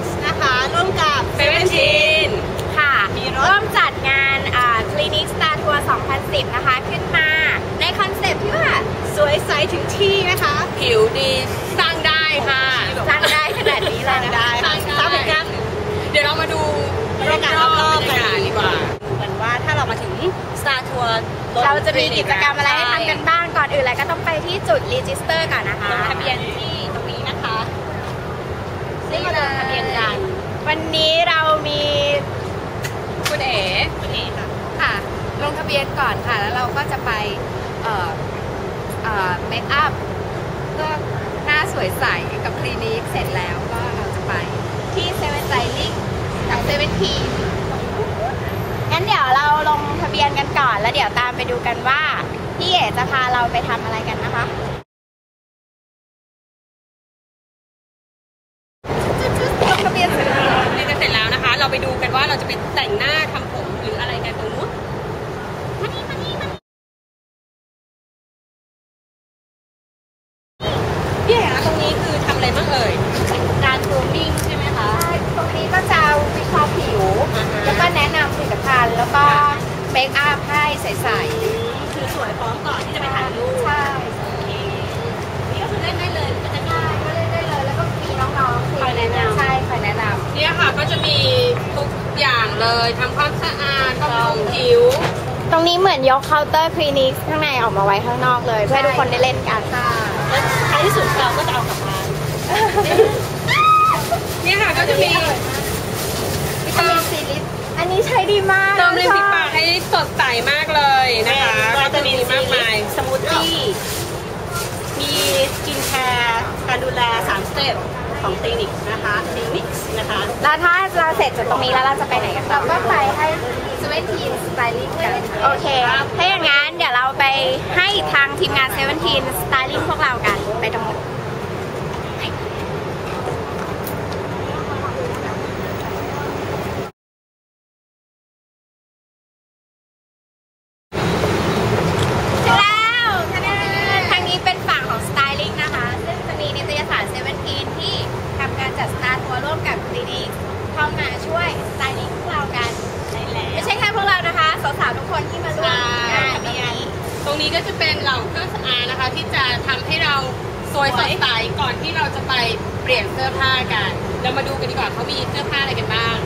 X นะคะ ร่วมกับเซเว่นชินค่ะร่วมจัดงานคลินิกสตาร์ทัวร์2010 นะคะ ขึ้นมาในคอนเซ็ปต์ที่ว่า สวยใสถึงที่นะคะ ผิวดีสร้างได้ค่ะ สร้างได้ขนาดนี้เลยนะคะสร้างได้ เดี๋ยวเรามาดูบรรยากาศรอบๆกันดีกว่าเหมือนว่าถ้าเรามาถึงสตาร์ทัวร์เราจะมีกิจกรรมอะไรให้ทำกันบ้างก่อนอื่นแล้วก็ต้องไปที่จุดรีจิสเตอร์ก่อนนะคะลงทะเบียนที่ นี่มาลงทะเบียนกัน วันนี้เรามีคุณเอ๋คุณเอกค่ะค่ะ ลงทะเบียนก่อนค่ะ แล้วเราก็จะไปเอ่อเอ่อเมคอัพเพื่อหน้าสวยใสกับคลินิกเสร็จแล้วก็เราจะไปที่เซเว่นไ i ลิงกับเซเว่นทีงั้นเดี๋ยวเราลงทะเบียนกันก่อน แล้วเดี๋ยวตามไปดูกันว่าพี่เอ๋จะพาเราไปทำอะไรกันนะคะ ลงทะเบียนเสร็จแล้ว เรียนกันเสร็จแล้วนะคะ เราไปดูกัน ว่าเราจะไปแต่งหน้าทำผมหรืออะไรกันตรงนู้นพี่เอ๋คะตรงนี้คือทำอะไรบ้างเอ่ย การกรูมมิ่งใช่ไหมคะ ตรงนี้ก็จะวิเคราะห์ผิว อ่าฮะ แล้วก็แนะนำผลิตภัณฑ์แล้วก็เมคอัพให้ใสคือสวยพร้อมก่อนที่ๆจะไปถ่ายรูป ใช่ นี่ก็คือเล่นได้เลยก็จะง่าย ก็เล่นได้เลย แล้วก็มีน้องๆ คอยแนะนำ ใช่คอยแนะน เนี่ยค่ะก็จะมีทุกอย่าง เลยทำความสะอาดบำรุงผิวำตรงนี้เหมือนยกเคาน์เตอร์คลินิกข้างในออกมาไว้ข้างนอกเลยเพื่อให้ทุกคนได้เล่นกันค่ะแล้วท้ายที่สุดเราก็จะเอากลับบ้านเนี่ยค่ะก็จะมีเติมซีลิปอันนี้ใช้ดีมากเติมริมฝีปากให้สดใสมากเลยนะคะก็จะมีมากมายสมูทตี้มีสกินแคร์การดูแล3สเต็ป ของคลินิกนะคะคลินิกนะคะ แล้วถ้าเราเสร็จจากตรงนี้แล้วเราจะไปไหนกันต่อก็ไปให้เซเว่นทีนสไตลิ่งกัน โอเค ถ้าอย่างนั้นเดี๋ยวเราไปให้ทางทีมงานเซเว่นทีนสไตลิ่งพวกเรากัน ไปตรงนู้นถึงแล้วทางนี้เป็นฝั่งของสไตลิ่งนะคะ ซึ่งจะมีนิตยสารเซเว่นทีนที่ทำการจัดสตาร์ทัวร์ร่วมกับคลินิกเข้ามาช่วยสไตลิ่งพวกเรากัน ใช่แล้ว ไม่ใช่แค่พวกเรานะคะ สาวๆทุกคนที่มาร่วมงานนี้ ต รงนี้ก็จะเป็นเหล่าเครื่องสำอางนะคะ ที่จะทำให้เราสวยสดใสก่อนที่เราจะไปเปลี่ยนเสื้อผ้ากัน เรามาดูกันดีกว่าเขามีเสื้อผ้าอะไรกันบ้าง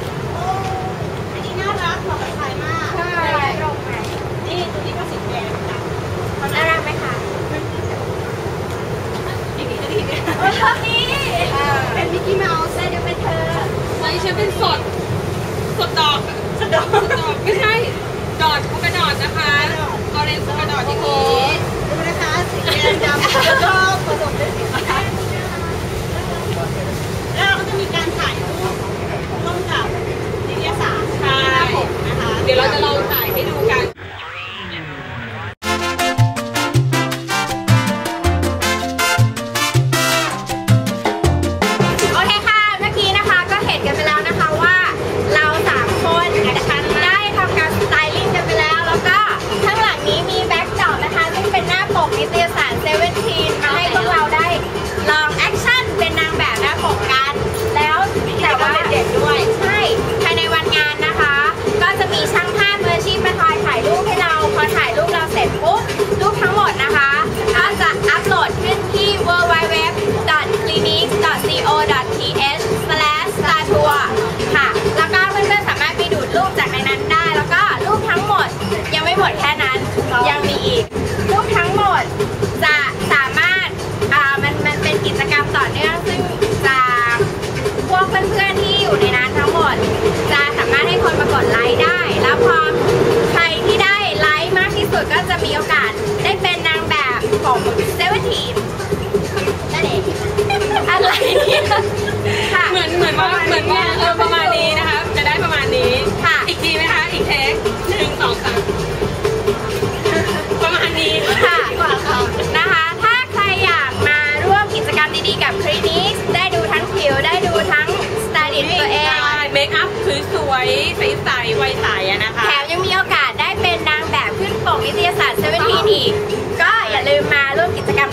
หน้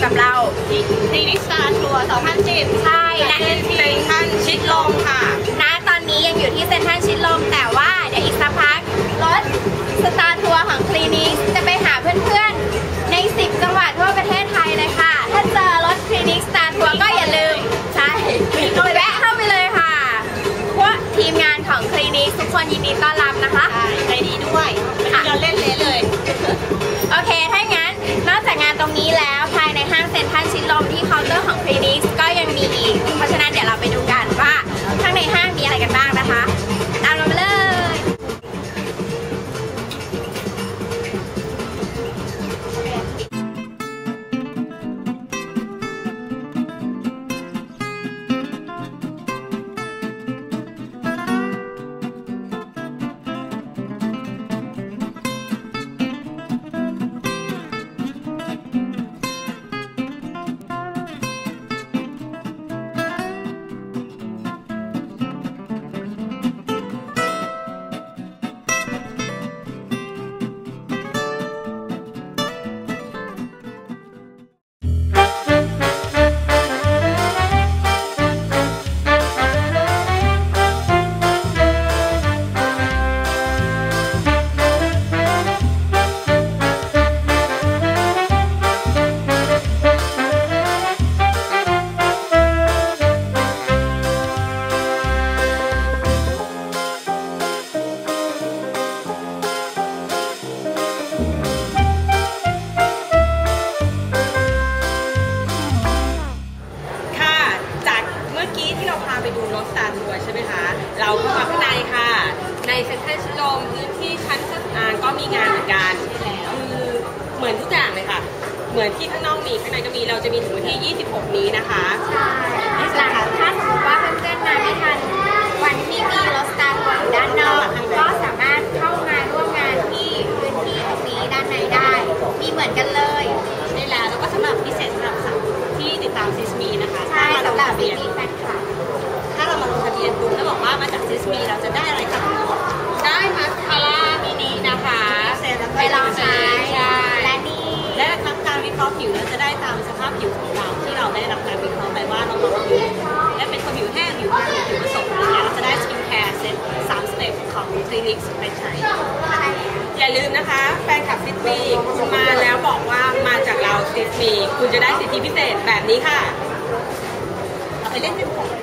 กับเราทีนิสตาทัวร์2010 ใช่และเเซ็นทรัลชิดลมค่ะณตอนนี้ยังอยู่ที่เซ็นทรัลชิดลม แต่ว่าเดี๋ยวอีกสักพักรถสตาร์ทัวร์ของคลินิกจะไปหาเพื่อนๆ ใน 10 จังหวัดทั่วประเทศไทยเลยค่ะ ถ้าเจอรถคลินิกสตาร์ทัวร์ก็อย่าลืม ใช่แวะเข้าไปเลยค่ะ พวกทีมงานของคลินิกทุกคนยินดีต้อนรับนะคะ อนที่ข้างนอกมีข้างในก็มีเราจะมีถึงวันที่ 26 นี้นะคะใช่หลังถ้าสมมติว่าเพื่อนๆมาไม่ทันวันที่มีรถสตาร์ทอยู่ด้านนอกก็สามารถเข้ามาร่วมงานที่พื้นที่ตรงนี้ด้านในได้ มีเหมือนกันเลยใช่แล้วแล้วก็สำหรับพิเศษสำหรับสาวที่ติดตามซิสมีนะคะใช่ถ้าสำหรับมาลงทะบีเบียนบีแฟนคลับถ้าเรามาลงทะเบียนปุ๊บแล้วบอกว่ามาจากซิสมีเราจะได้ ผิวเราจะได้ตามสภาพผิวของเราที่เราได้รับการวิเคราะห์ไปว่าเราลองผิวและเป็นคนผิวแห้งผิวมันผิวผสมอะไรเงี้ยเราจะได้สกินแคร์เซ็ตสามสเต็ปของคลินิกไปใช้อย่าลืมนะคะ แฟนคลับซิตมีคุณมาแล้วบอกว่ามาจากเราซิตมีคุณจะได้สิทธิพิเศษแบบนี้ค่ะ เอาไปเล่นเป็นก่อง